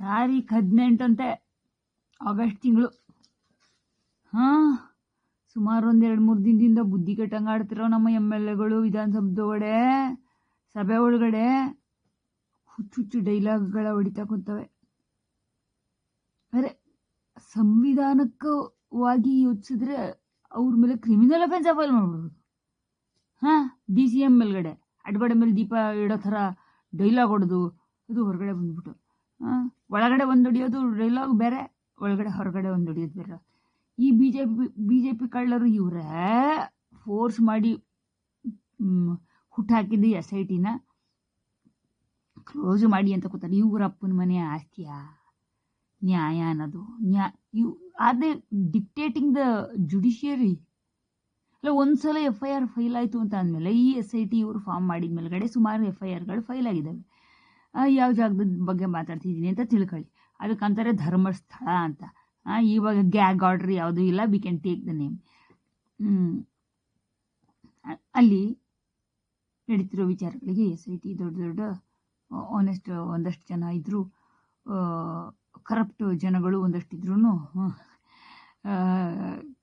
ತಾರೀಖು ಹದಿನೆಂಟಂತೆ ಆಗಸ್ಟ್ ತಿಂಗಳು. ಹಾಂ ಸುಮಾರು ಒಂದು ಎರಡು ಮೂರು ದಿನದಿಂದ ಬುದ್ಧಿ ಕೆಟ್ಟಂಗೆ ಆಡ್ತಿರೋ ನಮ್ಮ ಎಂ ಎಲ್ ಎಗಳು ವಿಧಾನಸೌಧ ಸಭೆ ಒಳಗಡೆ ಹುಚ್ಚು ಹುಚ್ಚು ಡೈಲಾಗ್ಗಳ ಹೊಡಿತಾ ಕೂತವೆ. ಅರೆ ಸಂವಿಧಾನಕ್ಕವಾಗಿ ಯೋಚಿಸಿದ್ರೆ ಅವ್ರ ಮೇಲೆ ಕ್ರಿಮಿನಲ್ ಅಫೆನ್ಸ್ ಅಫೈಲ್ ಮಾಡ್ಬಿಡ್ಬೋದು. ಹಾಂ, ಡಿ ಸಿ ಎಂ ಮೇಲ್ಗಡೆ ಅಡ್ಗಡೆ ಮೇಲೆ ದೀಪ ಇಡೋ ಥರ ಡೈಲಾಗ್ ಹೊಡೆದು ಅದು ಹೊರಗಡೆ ಬಂದ್ಬಿಟ್ಟು. ಒಳಗಡೆ ಒಂದು ಹೊಡಿಯೋದು ಡೈಲಾಗ್ ಬೇರೆ, ಒಳಗಡೆ ಹೊರಗಡೆ ಒಂದು ಹೊಡಿಯೋದು ಬೇರೆ. ಈ B J P B J P ಕಳ್ಳರು ಇವರೇ ಫೋರ್ಸ್ ಮಾಡಿ ಹುಟ್ಟಾಕಿದ್ದು ಎಸ್ ಐ ಟಿನ ಕ್ಲೋಸ್ ಮಾಡಿ ಅಂತ ಕೂತಾರೆ ಇವ್ರ ಅಪ್ಪನ ಮನೆ ಆಸ್ತಿಯ? ನ್ಯಾಯ ಅನ್ನೋದು. ನ್ಯಾ, ಇವ್ ಆದರೆ ಡಿಕ್ಟೇಟಿಂಗ್ ದ ಜುಡಿಷಿಯರಿ ಅಲ್ಲ, ಒಂದ್ಸಲ ಎಫ್ ಐ ಆರ್ ಫೈಲ್ ಆಯಿತು ಅಂತ ಅಂದಮೇಲೆ ಈ ಎಸ್ ಐ ಟಿ ಇವರು ಫಾರ್ಮ್ ಮಾಡಿದ ಮೇಲ್ಗಡೆ ಸುಮಾರು ಎಫ್ ಐ ಆರ್ಗಳು ಫೈಲ್ ಆಗಿದ್ದಾವೆ. ಯಾವ ಜಾಗದ ಬಗ್ಗೆ ಮಾತಾಡ್ತಿದ್ದೀನಿ ಅಂತ ತಿಳ್ಕೊಳ್ಳಿ. ಅದಕ್ಕಂತಾರೆ ಧರ್ಮಸ್ಥಳ ಅಂತ. ಇವಾಗ ಗ್ಯಾಗ್ ಆರ್ಡ್ರ್ ಯಾವುದೂ ಇಲ್ಲ we can take the name ಅಲ್ಲಿ ನಡೀತಿರೋ ವಿಚಾರಗಳಿಗೆ ಎಸ್ ಐ ಟಿ ದೊಡ್ಡ ದೊಡ್ಡ ಆನೆಸ್ಟ್ ಒಂದಷ್ಟು ಜನ ಇದ್ದರು ಕರಪ್ಟ್ ಜನಗಳು ಒಂದಷ್ಟು ಇದ್ರೂ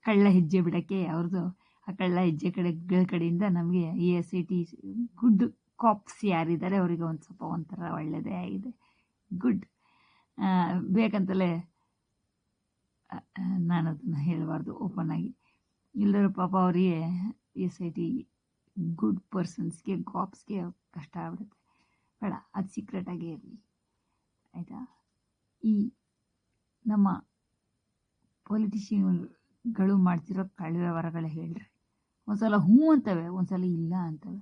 ಕಳ್ಳ ಹೆಜ್ಜೆ ಬಿಡೋಕ್ಕೆ ಅವ್ರದ್ದು, ಆ ಕಳ್ಳ ಹೆಜ್ಜೆ ಕಡೆ, ಕಡೆಯಿಂದ ನಮಗೆ a S I T good cops ಯಾರಿದ್ದಾರೆ ಅವರಿಗೆ ಒಂದು ಸ್ವಲ್ಪ ಒಂಥರ ಒಳ್ಳೆಯದೇ ಆಗಿದೆ ಗುಡ್ ಬೇಕಂತಲೇ ನಾನು ಅದನ್ನು ಹೇಳಬಾರ್ದು ಓಪನ್ ಆಗಿ. ಇಲ್ಲದ್ರೆ ಪಾಪ ಅವರಿಗೆ ಎಸ್ ಐ ಟಿ ಗುಡ್ ಪರ್ಸನ್ಸ್ಗೆ ಕಾಪ್ಸ್ಗೆ ಕಷ್ಟ ಆಗ್ಬಿಡುತ್ತೆ. ಬೇಡ, ಅದು ಸೀಕ್ರೆಟಾಗೇ ಇರಲಿ. ಆಯಿತಾ? ಈ ನಮ್ಮ ಪೊಲಿಟಿಷಿಯನ್ಗಳು ಮಾಡ್ತಿರೋ ಕಳ್ಳ ವ್ಯವಹಾರಗಳ ಹೇಳ್ರಿ. ಒಂದ್ಸಲ ಹ್ಞೂ ಅಂತವೆ, ಒಂದ್ಸಲ ಇಲ್ಲ ಅಂತವೆ.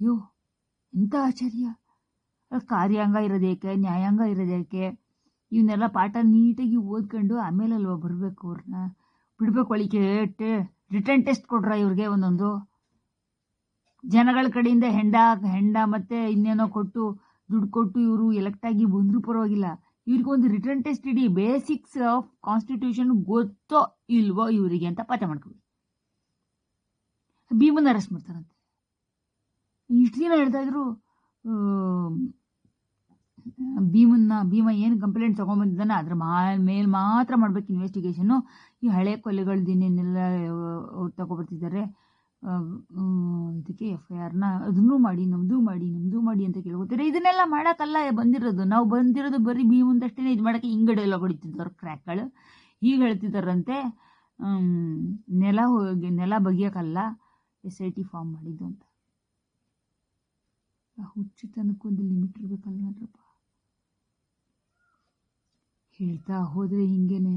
ಅಯ್ಯೋ ಎಂಥ ಆಶ್ಚರ್ಯ ಅದು ಕಾರ್ಯಾಂಗ ಇರೋದೇಕೆ ನ್ಯಾಯಾಂಗ ಇರೋದೇಕೆ ಇವನ್ನೆಲ್ಲ ಪಾಠ ನೀಟಾಗಿ ಓದ್ಕೊಂಡು ಆಮೇಲೆ ಅಲ್ವಾ ಬರಬೇಕು ಅವ್ರನ್ನ ಬಿಡ್ಬೇಕು ಒಳಿಕೆ ರಿಟರ್ನ್ ಟೆಸ್ಟ್ ಕೊಡ್ರ ಇವ್ರಿಗೆ ಒಂದೊಂದು ಜನಗಳ ಕಡೆಯಿಂದ ಹೆಂಡ ಹೆಂಡ ಮತ್ತೆ ಇನ್ನೇನೋ ಕೊಟ್ಟು ದುಡ್ಡು ಕೊಟ್ಟು ಇವರು ಎಲೆಕ್ಟ್ ಆಗಿ ಬಂದರೂ ಪರವಾಗಿಲ್ಲ ಇವ್ರಿಗೆ ಒಂದು ರಿಟರ್ನ್ ಟೆಸ್ಟ್ ಇಡೀ ಬೇಸಿಕ್ಸ್ ಆಫ್ ಕಾನ್ಸ್ಟಿಟ್ಯೂಷನ್ ಗೊತ್ತೋ ಇಲ್ವೋ ಇವರಿಗೆ ಅಂತ ಪಾಠ ಮಾಡ್ಕೊಳ್ಳಿ ಭೀಮನ ಅರೆಸ್ಟ್ ಮಾಡ್ತಾರಂತೆ ಇಷ್ಟು ದಿನ ಹೇಳ್ತಾ ಇದ್ರು ಭೀಮನ್ನ, ಭೀಮ ಏನು ಕಂಪ್ಲೇಂಟ್ ತೊಗೊಂಬಂದಿದ್ದಾನೆ ಅದ್ರ ಮೇಲೆ ಮಾತ್ರ ಮಾಡ್ಬೇಕು ಇನ್ವೆಸ್ಟಿಗೇಷನ್ನು ಈ ಹಳೆ ಕೊಲೆಗಳ್ದಿನ್ನೇನೆಲ್ಲ ಅವ್ರು ತಗೊಬರ್ತಿದ್ದಾರೆ ಇದಕ್ಕೆ ಎಫ್ ಐ ಆರ್ನ ಅದನ್ನೂ ಮಾಡಿ ನಮ್ಮದು ಮಾಡಿ ನಮ್ಮದು ಮಾಡಿ ಅಂತ ಕೇಳ್ಕೊತಾರೆ. ಇದನ್ನೆಲ್ಲ ಮಾಡೋಕ್ಕಲ್ಲ, ಬಂದಿರೋದು. ನಾವು ಬಂದಿರೋದು ಬರೀ ಭೀಮಂದಷ್ಟೇ ಇದು ಮಾಡೋಕ್ಕೆ ಹಿಂಗಡೆ ಎಲ್ಲ ಹೊಡಿತಿದ್ದವ್ರು ಕ್ರ್ಯಾಕ್ಗಳು ಈಗ ಹೇಳ್ತಿದ್ದಾರಂತೆ. ನೆಲ ಹೋಗಿ, ನೆಲ ಬಗೆಯೋಕ್ಕಲ್ಲ ಎಸ್ ಐ ಟಿ ಫಾರ್ಮ್ ಮಾಡಿದ್ದು ಅಂತ. ಆ ಹುಚ್ಚುತನಕ್ಕೊಂದು ಲಿಮಿಟ್ ಇರ್ಬೇಕಲ್ವಪ್ಪ ಹೇಳ್ತಾ ಹೋದರೆ ಹಿಂಗೇನೆ.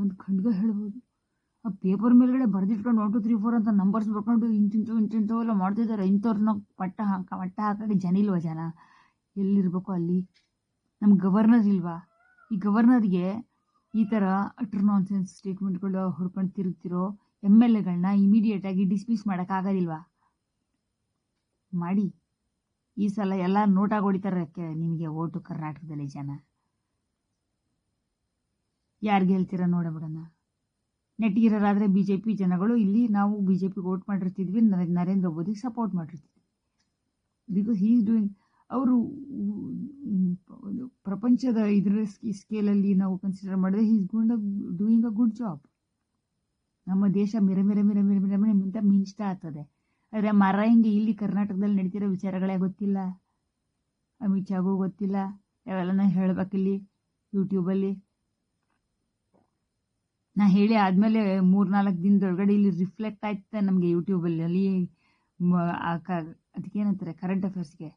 ಒಂದು ಖಂಡ್ಗ ಹೇಳ್ಬೋದು. ಆ ಪೇಪರ್ ಮೇಲ್ಗಡೆ ಬರೆದಿಟ್ಕೊಂಡು ಒನ್ ಟು ತ್ರೀ ಫೋರ್ ಅಂತ ನಂಬರ್ಸ್ ಬರ್ಕೊಂಡು ಇಂತಿಂತು ಇಂತಿಂಥವೆಲ್ಲ ಮಾಡ್ತಿದ್ದಾರೆ ಇಂಥವ್ರನ್ನ ಪಟ್ಟ ಹಾಕ ಪಟ್ಟ ಹಾಕಿ ಜನ ಇಲ್ವಾ ಜನ? ಎಲ್ಲಿರ್ಬೇಕು ಅಲ್ಲಿ. ನಮ್ಮ ಗವರ್ನರ್ ಇಲ್ವಾ? ಈ ಗವರ್ನರ್ಗೆ ಈ ಥರ ಅಟ್ರ್ ನಾನ್ಸೆನ್ಸ್ ಸ್ಟೇಟ್ಮೆಂಟ್ಗಳು ಹುಡ್ಕೊಂಡು ತಿರುಗ್ತಿರೋ ಎಂ ಎಲ್ ಎಗಳನ್ನ ಇಮಿಡಿಯೇಟಾಗಿ ಡಿಸ್ಮಿಸ್ ಮಾಡೋಕ್ಕಾಗೋದಿಲ್ವಾ? ಮಾಡಿ. ಈ ಸಲ ಎಲ್ಲ ನೋಟಾಗಿ ಹೊಡಿತಾರೆ ನಿಮಗೆ ಓಟು ಕರ್ನಾಟಕದಲ್ಲಿ ಜನ. ಯಾರಿಗೆ ಗೆಲ್ತೀರಾ ನೋಡಬಿಡೋಣ ನೆಟ್ಟಿಗಿರೋರಾದರೆ ಬಿ ಜೆ ಪಿ ಜನಗಳು ಇಲ್ಲಿ ನಾವು ಬಿ ಜೆ ಪಿಗೆ ವೋಟ್ ಮಾಡಿರ್ತಿದ್ವಿ ನರೇಂದ್ರ ಮೋದಿಗೆ ಸಪೋರ್ಟ್ ಮಾಡಿರ್ತಿದ್ವಿ. ಬಿಕಾಸ್ ಈಸ್ ಡೂಯಿಂಗ್ ಅವರು ಪ್ರಪಂಚದ ಇದರ ಸ್ಕೇಲಲ್ಲಿ ನಾವು ಕನ್ಸಿಡರ್ ಮಾಡಿದ್ರೆ he is going doing a good job ನಮ್ಮ ದೇಶ ಮಿರ ಮಿರ ಮಿರ ಮಿರ ಮಿರ ಅಂತ ಮಿಂಚ್ತಾ ಆಗ್ತದೆ ಆದರೆ ಮರ ಹಿಂಗೆ ಇಲ್ಲಿ ಕರ್ನಾಟಕದಲ್ಲಿ ನಡೀತಿರೋ ವಿಚಾರಗಳೇ ಗೊತ್ತಿಲ್ಲ. ಅಮಿತ್ ಶಾಗೂ ಗೊತ್ತಿಲ್ಲ. ಯಾವೆಲ್ಲ ಹೇಳ್ಬೇಕಿಲ್ಲಿ ಯೂಟ್ಯೂಬಲ್ಲಿ ನಾ ಹೇಳಿ ಆದಮೇಲೆ ಮೂರು ನಾಲ್ಕು ದಿನದೊಳಗಡೆ ಇಲ್ಲಿ ರಿಫ್ಲೆಕ್ಟ್ ಆಯ್ತು ನಮಗೆ ಯೂಟ್ಯೂಬಲ್ಲಿ ಅಲ್ಲಿ. ಮ- ಆ ಕ ಅದಕ್ಕೇನಂತಾರೆ ಕರೆಂಟ್ ಅಫೇರ್ಸ್ಗೆ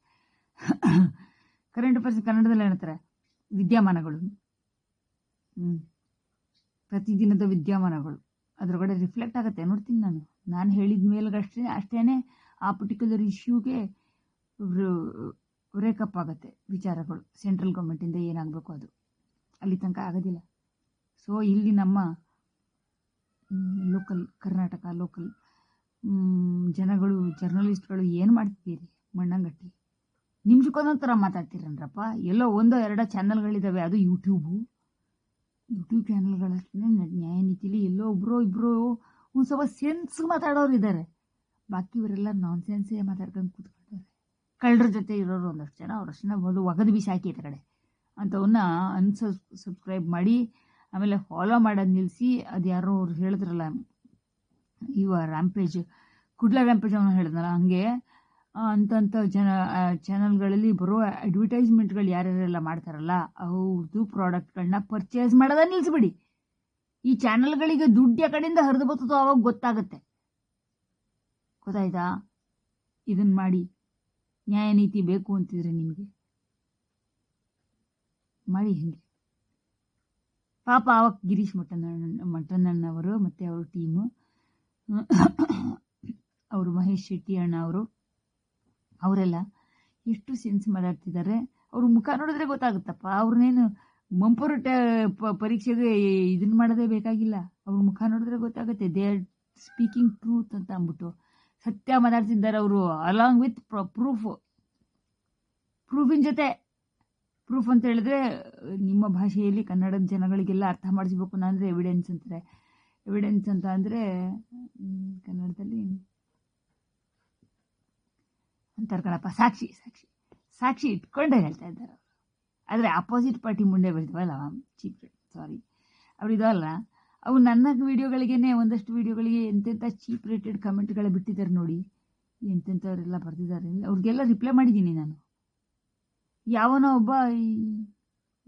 ಕರೆಂಟ್ ಅಫೇರ್ಸ್ ಕನ್ನಡದಲ್ಲಿ ಏನಂತಾರೆ, ವಿದ್ಯಮಾನಗಳು. ಪ್ರತಿದಿನದ ವಿದ್ಯಮಾನಗಳು. ಅದರೊಳಗಡೆ ರಿಫ್ಲೆಕ್ಟ್ ಆಗುತ್ತೆ, ನೋಡ್ತೀನಿ ನಾನು. ನಾನು ಹೇಳಿದ ಮೇಲ್ಗಷ್ಟೇ ಅಷ್ಟೇ ಆ ಪರ್ಟಿಕ್ಯುಲರ್ ಇಶ್ಯೂಗೆ ಬ್ರೇಕಪ್ ಆಗುತ್ತೆ ವಿಚಾರಗಳು. ಸೆಂಟ್ರಲ್ ಗೌರ್ಮೆಂಟಿಂದ ಏನಾಗಬೇಕು ಅದು? ಅಲ್ಲಿ ತನಕ ಆಗೋದಿಲ್ಲ. ಸೊ ಇಲ್ಲಿ ನಮ್ಮ ಲೋಕಲ್ ಕರ್ನಾಟಕ ಲೋಕಲ್ ಜನಗಳು ಜರ್ನಲಿಸ್ಟ್ಗಳು ಏನು ಮಾಡ್ತಿದ್ದೀರಿ ಮಣ್ಣಂಗಟ್ಟಿ? ನಿಮಿಷಕ್ಕೊಂದೊಂದು ಥರ ಮಾತಾಡ್ತೀರನ್ರಪ್ಪ? ಎಲ್ಲೋ ಒಂದೋ ಎರಡೋ ಚಾನಲ್ಗಳಿದ್ದಾವೆ ಅದು ಯೂಟ್ಯೂಬು ಯೂಟ್ಯೂಬ್ ಚಾನಲ್ಗಳಷ್ಟೇ ನ್ಯಾಯ ನೀತಿಲಿ ಎಲ್ಲೋ ಒಬ್ಬರೋ ಇಬ್ಬರು ಒಂದು ಸ್ವಲ್ಪ ಸೆನ್ಸ್ ಮಾತಾಡೋರು ಇದ್ದಾರೆ ಬಾಕಿಯವರೆಲ್ಲ ನಾನ್ ಸೆನ್ಸೇ ಮಾತಾಡ್ಕೊಂಡು ಕೂತ್ಕೊಂಡಿದ್ದಾರೆ ಕಳ್ಳರ ಜೊತೆ ಇರೋರು ಒಂದಷ್ಟು ಜನ ಅವ್ರಷ್ಟನ್ನ ಒಂದು ಒಗದು ಬಿಸಾಕಿ ಈ ಕಡೆ. ಅಂಥವನ್ನ ಅನ್ಸಬ್ ಸಬ್ಸ್ಕ್ರೈಬ್ ಮಾಡಿ, ಆಮೇಲೆ ಫಾಲೋ ಮಾಡೋದು ನಿಲ್ಲಿಸಿ ಅದು ಯಾರೋ ಅವ್ರು ಹೇಳಿದ್ರಲ್ಲ ಇವ ರ್ಯಾಂಪೇಜ್ ಕುಡ್ಲ ರ್ಯಾಂಪೇಜ್ ಅವನು ಹೇಳಿದ್ನಲ್ಲ, ಹಂಗೆ ಅಂತಂಥ ಜನ ಚಾನಲ್ಗಳಲ್ಲಿ ಬರೋ ಅಡ್ವರ್ಟೈಸ್ಮೆಂಟ್ಗಳು ಯಾರ್ಯಾರೆಲ್ಲ ಮಾಡ್ತಾರಲ್ಲ ಅವ್ರದ್ದು ಪ್ರಾಡಕ್ಟ್ಗಳನ್ನ ಪರ್ಚೇಸ್ ಮಾಡೋದ ನಿಲ್ಲಿಸ್ಬಿಡಿ ಈ ಚಾನೆಲ್ಗಳಿಗೆ ದುಡ್ಡು ಆ ಕಡೆಯಿಂದ ಹರಿದು ಬರ್ತದೋ ಅವಾಗ ಗೊತ್ತಾಗುತ್ತೆ. ಗೊತ್ತಾಯ್ತಾ? ಇದನ್ನ ಮಾಡಿ ನ್ಯಾಯ ನೀತಿ ಬೇಕು ಅಂತಿದ್ರೆ ನಿಮಗೆ. ಮಾಡಿ ಹಿಂಗೆ? ಪಾಪ ಅವಾಗ ಗಿರೀಶ್ ಮಟ್ಟಣ್ಣ ಅವರು ಮತ್ತು ಅವ್ರ ಟೀಮು ಅವರು ಮಹೇಶ್ ಶೆಟ್ಟಿ ಅಣ್ಣ ಅವರು, ಅವರೆಲ್ಲ ಎಷ್ಟು ಸೆನ್ಸ್ ಮಾತಾಡ್ತಿದ್ದಾರೆ. ಅವ್ರ ಮುಖ ನೋಡಿದ್ರೆ ಗೊತ್ತಾಗುತ್ತಪ್ಪ. ಅವ್ರನ್ನೇನು ಮಂಪರು ಟ ಪ- ಪರೀಕ್ಷೆಗೆ ಇದನ್ನ ಮಾಡೋದೇ ಬೇಕಾಗಿಲ್ಲ. ಅವ್ರ ಮುಖ ನೋಡಿದ್ರೆ ಗೊತ್ತಾಗುತ್ತೆ. ದೇ ಆರ್ ಸ್ಪೀಕಿಂಗ್ ಟ್ರೂತ್ ಅಂತ ಅಂದ್ಬಿಟ್ಟು. ಸತ್ಯ ಮಾತಾಡ್ತಿದ್ದಾರೆ ಅವರು ಅಲಾಂಗ್ ವಿತ್ ಪ್ರೂಫ್ ಪ್ರೂಫಿನ ಜೊತೆ. ಪ್ರೂಫ್ ಅಂತ ಹೇಳಿದ್ರೆ, ನಿಮ್ಮ ಭಾಷೆಯಲ್ಲಿ ಕನ್ನಡದ ಜನಗಳಿಗೆಲ್ಲ ಅರ್ಥ ಮಾಡಿಸ್ಬೇಕು ಅಂದರೆ ಎವಿಡೆನ್ಸ್ ಅಂತಾರೆ. ಎವಿಡೆನ್ಸ್ ಅಂತ ಅಂದರೆ ಕನ್ನಡದಲ್ಲಿ ಅಂತಾರೆ ಸಾಕ್ಷಿ ಸಾಕ್ಷಿ. ಸಾಕ್ಷಿ ಇಟ್ಕೊಂಡೇ ಹೇಳ್ತಾ ಇದ್ದಾರೆ ಆದರೆ ಅಪೋಸಿಟ್ ಪಾರ್ಟಿ ಮುಂದೆ ಬರ್ತವಲ್ಲ ಚೀಪ್ ಸಾರಿ ಅವ್ರು ಇದಲ್ಲ ಅವು ನನ್ನ ವಿಡಿಯೋಗಳಿಗೆನೇ ಒಂದಷ್ಟು ವಿಡಿಯೋಗಳಿಗೆ ಎಂತೆಂಥ ಚೀಪ್ ರೇಟೆಡ್ ಕಮೆಂಟ್ಗಳ ಬಿಟ್ಟಿದ್ದಾರೆ ನೋಡಿ. ಎಂತೆಂಥವರೆಲ್ಲ ಬರ್ತಿದ್ದಾರೆ ಅವ್ರಿಗೆಲ್ಲ ರಿಪ್ಲೈ ಮಾಡಿದ್ದೀನಿ ನಾನು. ಯಾವನೋ ಒಬ್ಬ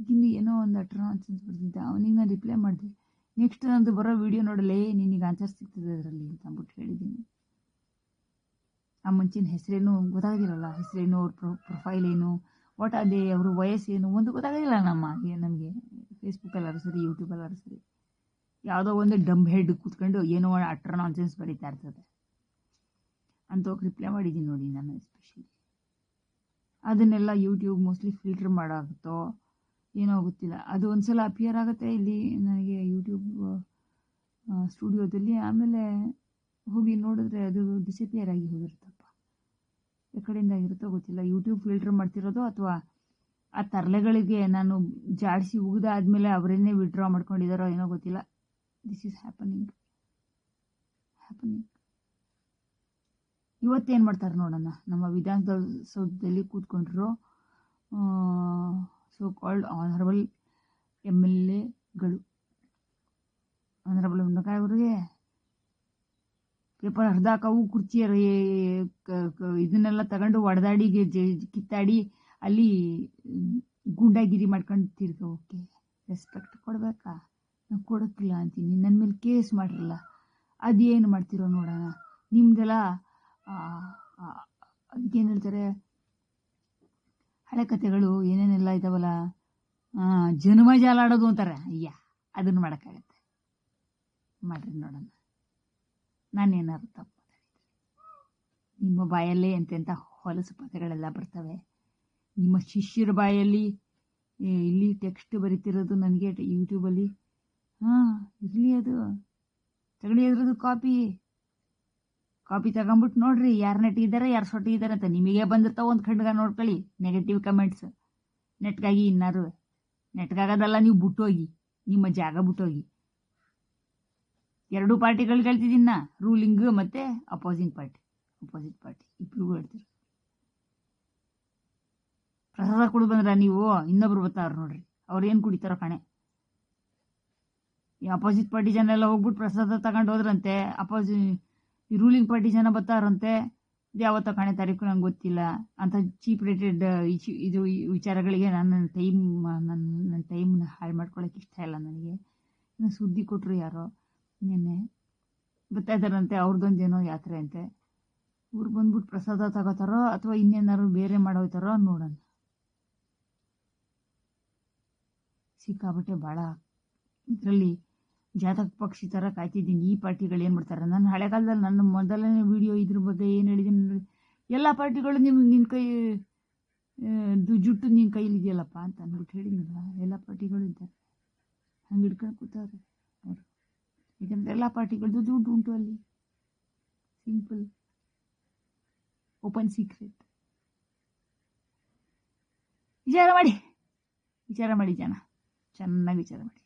ಇನ್ನು ಏನೋ ಒಂದು ಅಟ್ರೋ ಅನ್ಸನ್ಸ್ ಬರ್ತಿದ್ದ ಅವನಿಗೆ ನಾನು ರಿಪ್ಲೈ ಮಾಡಿದೆ. ನೆಕ್ಸ್ಟ್ ನಂದು ಬರೋ ವೀಡಿಯೋ ನೋಡಲೇ, ನಿನಗೆ ಆನ್ಸರ್ ಸಿಗ್ತದೆ ಅದರಲ್ಲಿ ಅಂತ ಅಂದ್ಬಿಟ್ಟು ಹೇಳಿದ್ದೀನಿ. ಆ ಮುಂಚಿನ ಹೆಸರೇನು ಗೊತ್ತಾಗಿರಲ್ಲ, ಹೆಸರೇನು, ಅವ್ರ ಪ್ರೊ ಪ್ರೊಫೈಲ್ ಏನು? ವಾಟ್ ಅದೇ ಅವ್ರ ವಯಸ್ಸೇನು ಒಂದು ಗೊತ್ತಾಗೋದಿಲ್ಲ ನಮ್ಮ ನಮಗೆ ಫೇಸ್ಬುಕ್ಕಲ್ಲಾರು ಸರಿ ಯೂಟ್ಯೂಬಲ್ಲಾರು ಸರಿ. ಯಾವುದೋ ಒಂದು ಡಮ್ ಹೆಡ್ ಕೂತ್ಕೊಂಡು ಏನೋ ಅಟ್ರ ನಾನ್ಸೆನ್ಸ್ ಬರೀತಾ ಇರ್ತದೆ. ಅಂತೋಗಿ ರಿಪ್ಲೈ ಮಾಡಿದ್ದೀನಿ ನೋಡಿ ನಾನು ಎಸ್ಪೆಷಲಿ ಅದನ್ನೆಲ್ಲ ಯೂಟ್ಯೂಬ್ ಮೋಸ್ಟ್ಲಿ ಫಿಲ್ಟರ್ ಮಾಡಾಗುತ್ತೋ ಏನೋ ಗೊತ್ತಿಲ್ಲ. ಅದು ಒಂದ್ಸಲ ಅಪಿಯರ್ ಆಗುತ್ತೆ ಇಲ್ಲಿ ನನಗೆ ಯೂಟ್ಯೂಬ್ ಸ್ಟುಡಿಯೋದಲ್ಲಿ ಆಮೇಲೆ ಹೋಗಿ ನೋಡಿದ್ರೆ ಅದು ಡಿಸಪಿಯರ್ ಆಗಿ ಹೋಗಿರುತ್ತಪ್ಪ ಯಾವ ಕಡೆಯಿಂದ ಆಗಿರುತ್ತೋ ಗೊತ್ತಿಲ್ಲ. ಯೂಟ್ಯೂಬ್ ಫಿಲ್ಟರ್ ಮಾಡ್ತಿರೋದು ಅಥವಾ ಆ ತರಲೆಗಳಿಗೆ ನಾನು ಜಾಡಿಸಿ ಉಗಿದಾದ್ಮೇಲೆ ಅವರನ್ನೇ ವಿಡ್ರಾ ಮಾಡ್ಕೊಂಡಿದ್ದಾರೋ ಏನೋ ಗೊತ್ತಿಲ್ಲ. ದಿಸ್ ಈಸ್ ಹ್ಯಾಪನಿಂಗ್ ಹ್ಯಾಪನಿಂಗ್ ಇವತ್ತೇನು ಮಾಡ್ತಾರೆ ನೋಡೋಣ. ನಮ್ಮ ವಿಧಾನಸೌಧದಲ್ಲಿ ಕೂತ್ಕೊಂಡಿರೋ so called honourable M L ಎಗಳು ಆನರಬಲ್ ಅವ್ರಿಗೆ ಪೇಪರ್ ಹರಿದಾಕವು ಕುರ್ಚಿ ಇದನ್ನೆಲ್ಲ ತಗೊಂಡು ಒಡೆದಾಡಿಗೆ ಕಿತ್ತಾಡಿ ಅಲ್ಲಿ ಗುಂಡಾಗಿರಿ ಮಾಡ್ಕೊಂಡು ತಿರ್ಗೋಕೆ ರೆಸ್ಪೆಕ್ಟ್ ಕೊಡಬೇಕಾ? ನಾನು ಕೊಡೋಕ್ಕಿಲ್ಲ ಅಂತೀನಿ. ನನ್ನ ಮೇಲೆ ಕೇಸ್ ಮಾಡಿರಲ್ಲ. ಅದೇನು ಮಾಡ್ತಿರೋ ನೋಡೋಣ. ನಿಮ್ದೆಲ್ಲ ಅದಕ್ಕೇನು ಹೇಳ್ತಾರೆ? ಹಳೆ ಕಥೆಗಳು ಏನೇನೆಲ್ಲ ಇದಾವಲ್ಲ? ಜನ್ಮ ಜಾಲಾಡೋದು ಅಂತಾರೆ. ಅಯ್ಯ, ಅದನ್ನು ಮಾಡೋಕ್ಕಾಗತ್ತೆ. ಮಾಡಿರಿ ನೋಡೋಣ. ನಾನೇನಾದ್ರು ತಪ್ಪು ನಿಮ್ಮ ಬಾಯಲ್ಲೇ ಎಂತೆಂಥ ಹೊಲಸು ಪದಗಳೆಲ್ಲ ಬರ್ತವೆ. ನಿಮ್ಮ ಶಿಷ್ಯರ ಬಾಯಲ್ಲಿ ಇಲ್ಲಿ ಟೆಕ್ಸ್ಟ್ ಬರಿತಿರೋದು ನನಗೆ ಯೂಟ್ಯೂಬಲ್ಲಿ ಹಾಂ, ಇರಲಿ ಅದು. ತಗಡಿ ಅದ್ರದ್ದು ಕಾಪಿ ಕಾಪಿ ತಗೊಂಬಿಟ್ಟು ನೋಡ್ರಿ, ಯಾರು ನೆಟ್ಟಿದ್ದಾರೆ ಯಾರು ಸೊಟ್ಟಿದ್ದಾರೆ ಅಂತ. ನಿಮಗೆ ಬಂದಿರ್ತಾವ ಒಂದು ಖಂಡ್ಗ ನೋಡ್ಕೊಳ್ಳಿ ನೆಗೆಟಿವ್ ಕಮೆಂಟ್ಸ್ ನೆಟ್ಗಾಗಿ ಇನ್ನಾರು. ನೆಟ್ಗಾಗೋದಲ್ಲ ನೀವು ಬಿಟ್ಟೋಗಿ, ನಿಮ್ಮ ಜಾಗ ಬಿಟ್ಟೋಗಿ. ಎರಡು ಪಾರ್ಟಿಗಳು ಕೇಳ್ತಿದ್ದೀನ ರೂಲಿಂಗ್ ಮತ್ತೆ ಅಪೋಸಿಂಗ್ ಪಾರ್ಟಿ ಅಪೋಸಿಟ್ ಪಾರ್ಟಿ ಇಬ್ಬರು ಹೇಳ್ತೀರಿ ಪ್ರಸಾದ ಕುಡಿದು ಬಂದ್ರ ನೀವು? ಇನ್ನೊಬ್ರು ಬರ್ತಾವ್ರು ನೋಡ್ರಿ. ಅವ್ರು ಏನು ಕುಡಿತಾರೋ ಕಣೆ. ಈ ಅಪೋಸಿಟ್ ಪಾರ್ಟಿ ಜನ ಎಲ್ಲ ಹೋಗ್ಬಿಟ್ಟು ಪ್ರಸಾದ ತಗೊಂಡು ಹೋದ್ರಂತೆ. ಅಪೋಸಿ ಈ ರೂಲಿಂಗ್ ಪಾರ್ಟಿ ಜನ ಬರ್ತಾರಂತೆ ಇದು ಯಾವತ್ತೋ ಕಣೆ ತಾರೀಕು ನಂಗೆ ಗೊತ್ತಿಲ್ಲ. ಅಂತ ಚೀಪ್ ರೇಟೆಡ್ ಇದು ವಿಚಾರಗಳಿಗೆ ನಾನು ನನ್ನ ಟೈಮ್ ನನ್ನ ನನ್ನ ಟೈಮ್ನ ಹಾಳು ಮಾಡ್ಕೊಳಕ್ಕೆ ಇಷ್ಟ ಇಲ್ಲ ನನಗೆ. ಇನ್ನು ಸುದ್ದಿ ಕೊಟ್ಟರು ಯಾರೋ. ನಿನ್ನೆ. ಬರ್ತಾ ಇದ್ದಾರಂತೆ ಅವ್ರದ್ದೊಂದು ಏನೋ ಯಾತ್ರೆ ಅಂತೆ. ಊರು ಬಂದ್ಬಿಟ್ಟು ಪ್ರಸಾದ ತಗೋತಾರೋ ಅಥವಾ ಇನ್ನೇನಾದ್ರು ಬೇರೆ ಮಾಡೋಯ್ತಾರೋ ನೋಡೋಣ. ಸಿಕ್ಕಾಬಟ್ಟೆ ಭಾಳ ಇದರಲ್ಲಿ ಜಾತಕ ಪಕ್ಷಿ ಥರ ಕಾಯ್ತಿದ್ದೀನಿ. ಈ ಪಾರ್ಟಿಗಳು ಏನು ಮಾಡ್ತಾರೆ? ನನ್ನ ಹಳೆ ಕಾಲದಲ್ಲಿ ನನ್ನ ಮೊದಲನೇ ವಿಡಿಯೋ ಇದ್ರ ಬಗ್ಗೆ ಏನು ಹೇಳಿದ್ದೀನಿ ಎಲ್ಲ ಪಾರ್ಟಿಗಳು ನಿಮ್ಗೆ ನಿನ್ನ ಕೈ ಜುಟ್ಟು ನಿನ್ನ ಕೈಲಿದೆಯಲ್ಲಪ್ಪ ಅಂತ ಅಂದ್ಬಿಟ್ಟು ಹೇಳಿದ್ನಲ್ಲ, ಎಲ್ಲ ಪಾರ್ಟಿಗಳು ಇದ್ದಾರೆ. ಹಂಗೆ ಹಿಡ್ಕೊಂಡು ಅವರು ಯಾಕಂದ್ರೆ ಎಲ್ಲ ಪಾರ್ಟಿಗಳದ್ದು ದುಡ್ಡು ಉಂಟು ಅಲ್ಲಿ. ಸಿಂಪಲ್ ಓಪನ್ ಸೀಕ್ರೆಟ್ ವಿಚಾರ ಮಾಡಿ. ವಿಚಾರ ಮಾಡಿ ಜನ. ಚೆನ್ನಾಗಿ ವಿಚಾರ ಮಾಡಿ.